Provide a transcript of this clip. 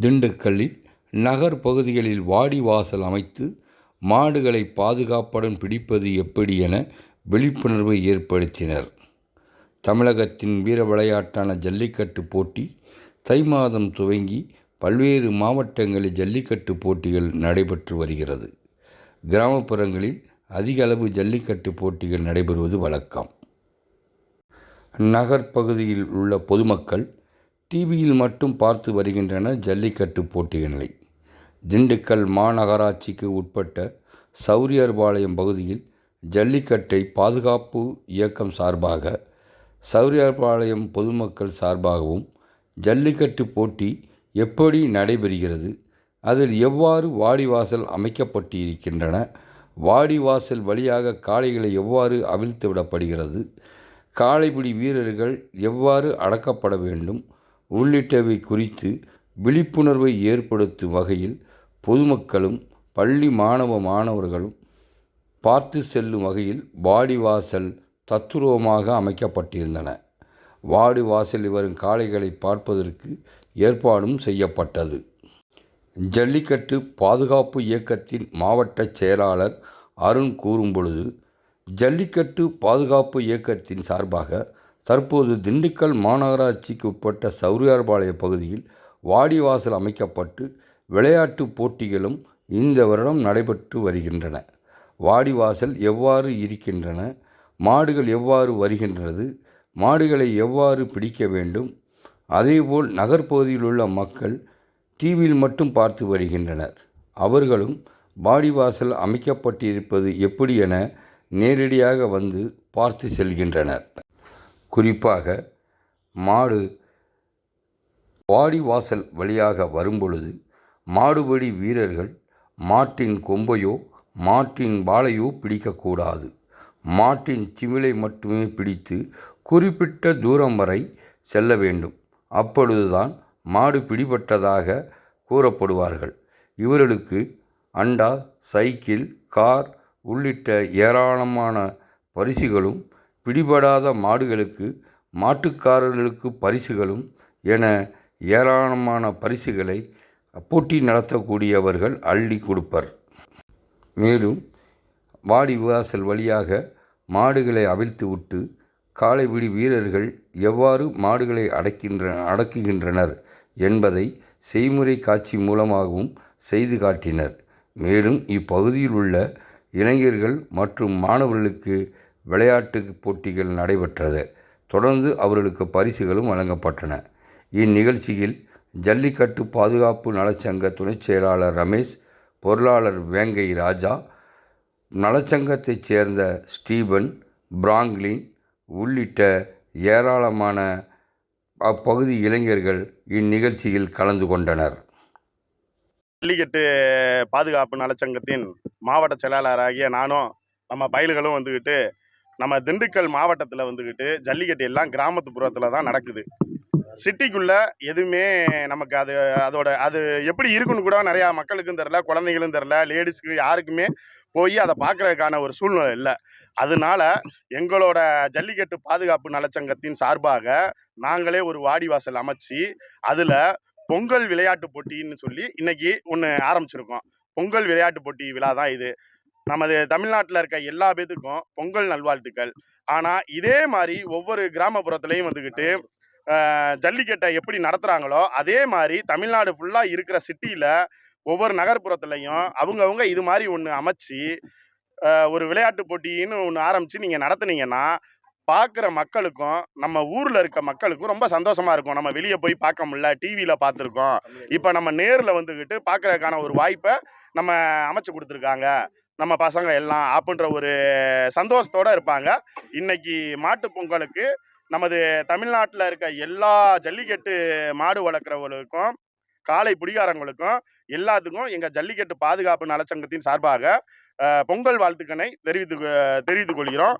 திண்டுக்கல்லில் நகர் பகுதிகளில் வாடி வாசல் அமைத்து மாடுகளை பாதுகாப்புடன் பிடிப்பது எப்படி என விழிப்புணர்வு ஏற்படுத்தினர். தமிழகத்தின் வீர விளையாட்டான ஜல்லிக்கட்டு போட்டி தை மாதம் துவங்கி பல்வேறு மாவட்டங்களில் ஜல்லிக்கட்டு போட்டிகள் நடைபெற்று வருகிறது. கிராமப்புறங்களில் அதிக அளவு ஜல்லிக்கட்டு போட்டிகள் நடைபெறுவது வழக்கம். நகர்ப்பகுதியில் உள்ள பொதுமக்கள் டிவியில் மட்டும் பார்த்து வருகின்றன ஜல்லிக்கட்டு போட்டிகளை திண்டுக்கல் மாநகராட்சிக்கு உட்பட்ட சௌரியர்பாளையம் பகுதியில் ஜல்லிக்கட்டை பாதுகாப்பு இயக்கம் சார்பாக சௌரியர்பாளையம் பொதுமக்கள் சார்பாகவும் ஜல்லிக்கட்டு போட்டி எப்படி நடைபெறுகிறது அதில் எவ்வாறு வாடிவாசல் அமைக்கப்பட்டு இருக்கின்றன வாடிவாசல் வழியாக காளைகளை எவ்வாறு அவிழ்த்து விடப்படுகிறது காளைபிடி வீரர்கள் எவ்வாறு அடக்கப்பட வேண்டும் உள்ளிட்டவை குறித்து விழிப்புணர்வை ஏற்படுத்தும் வகையில் பொதுமக்களும் பள்ளி மாணவ மாணவர்களும் பார்த்து செல்லும் வகையில் வாடிவாசல் தத்துரூபமாக அமைக்கப்பட்டிருந்தன. வாடிவாசலில் வரும் காளைகளை பார்ப்பதற்கு ஏற்பாடும் செய்யப்பட்டது. ஜல்லிக்கட்டு பாதுகாப்பு இயக்கத்தின் மாவட்ட செயலாளர் அருண் கூறும்பொழுது ஜல்லிக்கட்டு பாதுகாப்பு இயக்கத்தின் சார்பாக தற்போது திண்டுக்கல் மாநகராட்சிக்கு உட்பட்ட சௌரியார்பாளைய பகுதியில் வாடிவாசல் அமைக்கப்பட்டு விளையாட்டு போட்டிகளும் இந்த வருடம் நடைபெற்று வருகின்றன. வாடிவாசல் எவ்வாறு இருக்கின்றன? மாடுகள் எவ்வாறு வருகின்றது? மாடுகளை எவ்வாறு பிடிக்க வேண்டும்? அதேபோல் நகர்ப்பகுதியில் உள்ள மக்கள் டிவியில் மட்டும் பார்த்து வருகின்றனர். அவர்களும் வாடிவாசல் அமைக்கப்பட்டிருப்பது எப்படி என நேரடியாக வந்து பார்த்து செல்கின்றனர். குறிப்பாக மாடு வாடிவாசல் வழியாக வரும்பொழுது மாடுபடி வீரர்கள் மாட்டின் கொம்பையோ மாட்டின் வாலையோ பிடிக்கக்கூடாது. மாட்டின் திமிலை மட்டுமே பிடித்து குறிப்பிட்ட தூரம் வரை செல்ல வேண்டும். அப்பொழுதுதான் மாடு பிடிபட்டதாக கூறப்படுவார்கள். இவர்களுக்கு அண்டா சைக்கிள் கார் உள்ளிட்ட ஏராளமான பரிசுகளும் பிடிபடாத மாடுகளுக்கு மாட்டுக்காரர்களுக்கு பரிசுகளும் என ஏராளமான பரிசுகளை போட்டி நடத்தக்கூடியவர்கள் அள்ளி கொடுப்பர். மேலும் வாடி வாசல் வழியாக மாடுகளை அவிழ்த்து விட்டு காலைவிடி வீரர்கள் எவ்வாறு மாடுகளை அடக்கின்ற அடக்குகின்றனர் என்பதை செய்முறை காட்சி மூலமாகவும் செய்து காட்டினர். மேலும் இப்பகுதியில் உள்ள இளைஞர்கள் மற்றும் மாணவர்களுக்கு விளையாட்டு போட்டிகள் நடைபெற்றது. தொடர்ந்து அவர்களுக்கு பரிசுகளும் வழங்கப்பட்டன. இந்நிகழ்ச்சியில் ஜல்லிக்கட்டு பாதுகாப்பு நலச்சங்க துணைச் செயலாளர் ரமேஷ் பொருளாளர் வேங்கை ராஜா நலச்சங்கத்தைச் சேர்ந்த ஸ்டீபன் பிராங்க்லின் உள்ளிட்ட ஏராளமான அப்பகுதி இளைஞர்கள் இந்நிகழ்ச்சியில் கலந்து கொண்டனர். ஜல்லிக்கட்டு பாதுகாப்பு நலச்சங்கத்தின் மாவட்ட செயலாளராகிய நானும் நம்ம பயல்களும் வந்துக்கிட்டு நம்ம திண்டுக்கல் மாவட்டத்தில் வந்துக்கிட்டு ஜல்லிக்கட்டு எல்லாம் கிராமத்துப்புறத்தில் தான் நடக்குது. சிட்டிக்குள்ளே எதுவுமே நமக்கு அது அதோட அது எப்படி இருக்குன்னு கூட நிறையா மக்களுக்கும் தெரில குழந்தைங்களும் தெரில லேடிஸ்க்கு யாருக்குமே போய் அதை பார்க்கறதுக்கான ஒரு சூழ்நிலை இல்லை. அதனால எங்களோட ஜல்லிக்கட்டு பாதுகாப்பு நலச்சங்கத்தின் சார்பாக நாங்களே ஒரு வாடிவாசல் அமைச்சு அதில் பொங்கல் விளையாட்டு போட்டின்னு சொல்லி இன்னைக்கு ஒன்று ஆரம்பிச்சிருக்கோம். பொங்கல் விளையாட்டு போட்டி விழா தான் இது. நமது தமிழ்நாட்டில் இருக்க எல்லா பேத்துக்கும் பொங்கல் நல்வாழ்த்துக்கள். ஆனால் இதே மாதிரி ஒவ்வொரு கிராமப்புறத்துலையும் வந்துக்கிட்டு ஜல்லிக்கட்டை எப்படி நடத்துகிறாங்களோ அதே மாதிரி தமிழ்நாடு ஃபுல்லாக இருக்கிற சிட்டியில் ஒவ்வொரு நகர்ப்புறத்துலையும் அவங்கவுங்க இது மாதிரி ஒன்று அமைச்சு ஒரு விளையாட்டு போட்டின்னு ஒன்று ஆரம்பித்து நீங்கள் நடத்துனீங்கன்னா பார்க்குற மக்களுக்கும் நம்ம ஊரில் இருக்க மக்களுக்கும் ரொம்ப சந்தோஷமா இருக்கும். நம்ம வெளியே போய் பார்க்க முடியல டிவியில் பார்த்துருக்கோம் இப்போ நம்ம நேரில் வந்துக்கிட்டு பார்க்கறதுக்கான ஒரு வாய்ப்பை நம்ம அமைச்சு கொடுத்துருக்காங்க. நம்ம பசங்க எல்லாம் அப்படின்ற ஒரு சந்தோஷத்தோட இருப்பாங்க. இன்னைக்கு மாட்டு பொங்கலுக்கு நமது தமிழ்நாட்டில் இருக்க எல்லா ஜல்லிக்கட்டு மாடு வளர்க்குறவங்களுக்கும் காலை பிடிகாரங்களுக்கும் எல்லாத்துக்கும் எங்கள் ஜல்லிக்கட்டு பாதுகாப்பு நலச்சங்கத்தின் சார்பாக பொங்கல் வாழ்த்துக்களை தெரிவித்து தெரிவித்துக் கொள்கிறோம்.